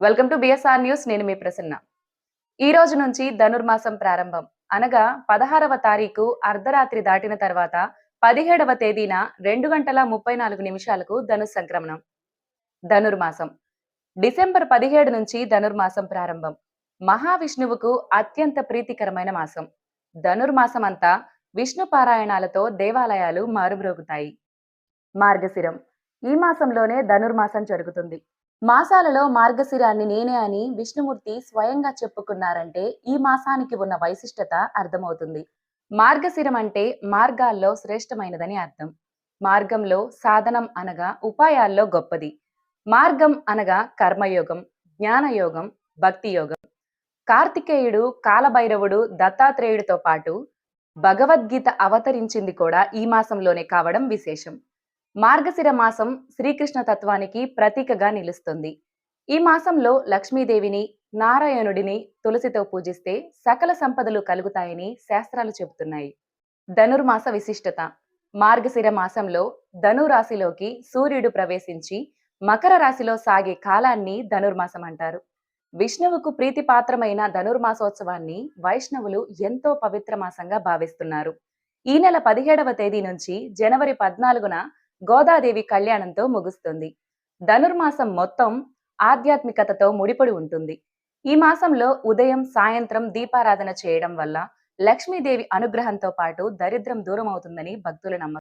Welcome to BSR news. నేను మీ ప్రసన్న. ఈ రోజు నుంచి ధనుర్మాసం ప్రారంభం. అనగా పదహారవ తారీఖు అర్ధరాత్రి దాటిన తర్వాత పదిహేడవ తేదీన రెండు గంటల ముప్పై నాలుగు నిమిషాలకు ధను సంక్రమణం. ధనుర్మాసం. డిసెంబర్ పదిహేడు నుంచి ధనుర్మాసం ప్రారంభం. మహావిష్ణువుకు అత్యంత ప్రీతికరమైన మాసం. ధనుర్మాసం అంతా విష్ణు పారాయణాలతో దేవాలయాలు మారుమ్రోగుతాయి. మార్గశిరం. ఈ మాసంలోనే ధనుర్మాసం జరుగుతుంది. మాసాలలో మార్గశిరాన్ని నేనే అని విష్ణుమూర్తి స్వయంగా చెప్పుకున్నారంటే ఈ మాసానికి ఉన్న వైశిష్టత అర్థమవుతుంది. మార్గశిరం అంటే మార్గాల్లో శ్రేష్టమైనదని అర్థం. మార్గంలో సాధనం అనగా ఉపాయాల్లో గొప్పది. మార్గం అనగా కర్మయోగం జ్ఞానయోగం భక్తి యోగం కార్తికేయుడు కాలభైరవుడు దత్తాత్రేయుడితో పాటు భగవద్గీత అవతరించింది కూడా ఈ మాసంలోనే కావడం విశేషం. మార్గశిర మాసం శ్రీకృష్ణ తత్వానికి ప్రతీకగా నిలుస్తుంది. ఈ మాసంలో లక్ష్మీదేవిని నారాయణుడిని తులసితో పూజిస్తే సకల సంపదలు కలుగుతాయని శాస్త్రాలు చెబుతున్నాయి. ధనుర్మాస విశిష్టత. మార్గశిర మాసంలో ధనురాశిలోకి సూర్యుడు ప్రవేశించి మకర రాశిలో సాగే కాలాన్ని ధనుర్మాసం అంటారు. విష్ణువుకు ప్రీతిపాత్రమైన ధనుర్మాసోత్సవాన్ని వైష్ణవులు ఎంతో పవిత్ర మాసంగా భావిస్తున్నారు. ఈ నెల పదిహేడవ తేదీ నుంచి జనవరి పద్నాలుగున గోదాదేవి కళ్యాణంతో ముగుస్తుంది. ధనుర్మాసం మొత్తం ఆధ్యాత్మికతతో ముడిపడి ఉంటుంది. ఈ మాసంలో ఉదయం సాయంత్రం దీపారాధన చేయడం వల్ల లక్ష్మీదేవి అనుగ్రహంతో పాటు దరిద్రం దూరం అవుతుందని భక్తుల నమ్మకం.